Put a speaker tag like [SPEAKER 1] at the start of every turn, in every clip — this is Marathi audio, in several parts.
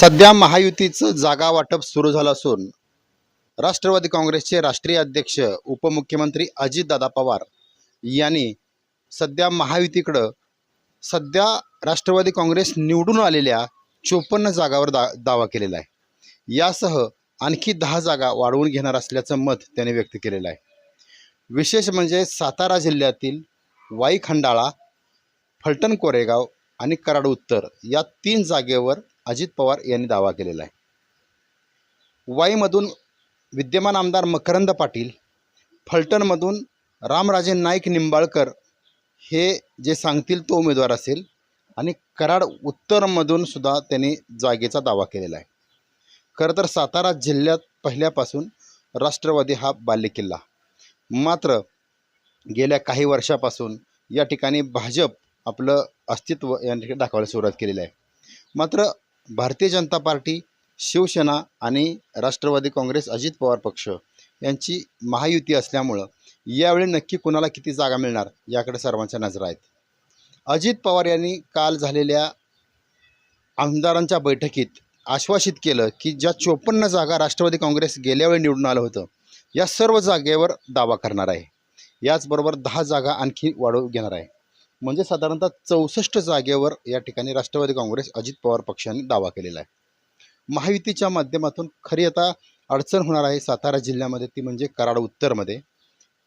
[SPEAKER 1] सध्या महायुतीचं जागा वाटप सुरू झालं असून राष्ट्रवादी काँग्रेसचे राष्ट्रीय अध्यक्ष उपमुख्यमंत्री अजितदादा पवार यांनी सध्या महायुतीकडं सध्या राष्ट्रवादी काँग्रेस निवडून आलेल्या चोपन्न जागावर दा दावा केलेला आहे. यासह आणखी दहा जागा वाढवून घेणार असल्याचं मत त्याने व्यक्त केलेलं आहे. विशेष म्हणजे सातारा जिल्ह्यातील वाई खंडाळा फलटण कोरेगाव आणि कराड उत्तर या तीन जागेवर अजित पवार यांनी दावा केलेला आहे. वाईमधून विद्यमान आमदार मकरंद पाटील फलटणमधून रामराजे नाईक निंबाळकर हे जे सांगतील तो उमेदवार असेल आणि कराड उत्तरमधून सुद्धा त्यांनी जागेचा दावा केलेला आहे. खरं तर सातारा जिल्ह्यात पहिल्यापासून राष्ट्रवादी हा बालेकिल्ला. मात्र गेल्या काही वर्षापासून या ठिकाणी भाजप आपलं अस्तित्व या ठिकाणी दाखवायला सुरुवात केलेली आहे. मात्र भारतीय जनता पार्टी शिवसेना आणि राष्ट्रवादी काँग्रेस अजित पवार पक्ष यांची महायुती असल्यामुळं यावेळी नक्की कुणाला किती जागा मिळणार याकडे सर्वांच्या नजर आहेत. अजित पवार यांनी काल झालेल्या आमदारांच्या बैठकीत आश्वासित केलं की ज्या चोपन्न जागा राष्ट्रवादी काँग्रेस गेल्यावेळी निवडून आलं होतं या सर्व जागेवर दावा करणार आहे. याचबरोबर दहा जागा आणखी वाढवून घेणार आहे. म्हणजे साधारणतः चौसष्ट जागेवर या ठिकाणी राष्ट्रवादी काँग्रेस अजित पवार पक्षाने दावा केलेला आहे. महायुतीच्या माध्यमातून खरी आता अडचण होणार आहे सातारा जिल्ह्यामध्ये ती म्हणजे कराड उत्तरमध्ये.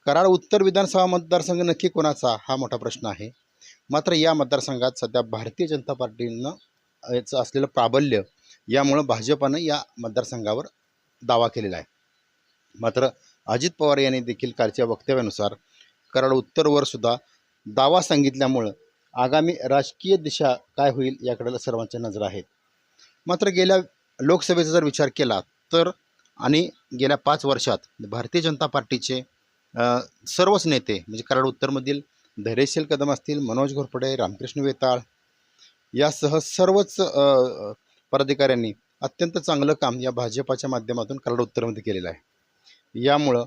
[SPEAKER 1] कराड उत्तर विधानसभा मतदारसंघ नक्की कोणाचा हा मोठा प्रश्न आहे. मात्र या मतदारसंघात सध्या भारतीय जनता पार्टीनं याचं असलेलं प्राबल्य यामुळं भाजपानं या मतदारसंघावर दावा केलेला आहे. मात्र अजित पवार यांनी देखील कालच्या वक्तव्यानुसार कराड उत्तरवर सुद्धा दावा सांगितल्यामुळं आगामी राजकीय दिशा काय होईल याकडे सर्वांच्या नजर आहेत मात्र गेल्या लोकसभेचा जर विचार केला तर आणि गेल्या पाच वर्षात भारतीय जनता पार्टीचे सर्वच नेते म्हणजे कराड उत्तरमधील धैर्यशील कदम असतील मनोज घोरपडे रामकृष्ण वेताळ यासह सर्वच पदाधिकाऱ्यांनी अत्यंत चांगलं काम या भाजपाच्या माध्यमातून कराड उत्तरमध्ये केलेलं आहे. यामुळं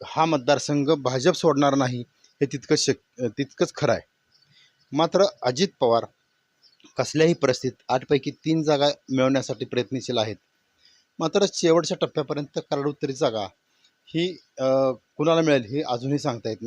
[SPEAKER 1] हा मतदारसंघ भाजप सोडणार नाही हे तितकंच शक तितकंच खरं आहे. मात्र अजित पवार कसल्याही परिस्थितीत आठपैकी तीन जागा मिळवण्यासाठी प्रयत्नशील आहेत. मात्र शेवटच्या टप्प्यापर्यंत कराड जागा ही कुणाला मिळेल हे अजूनही सांगता येत नाही.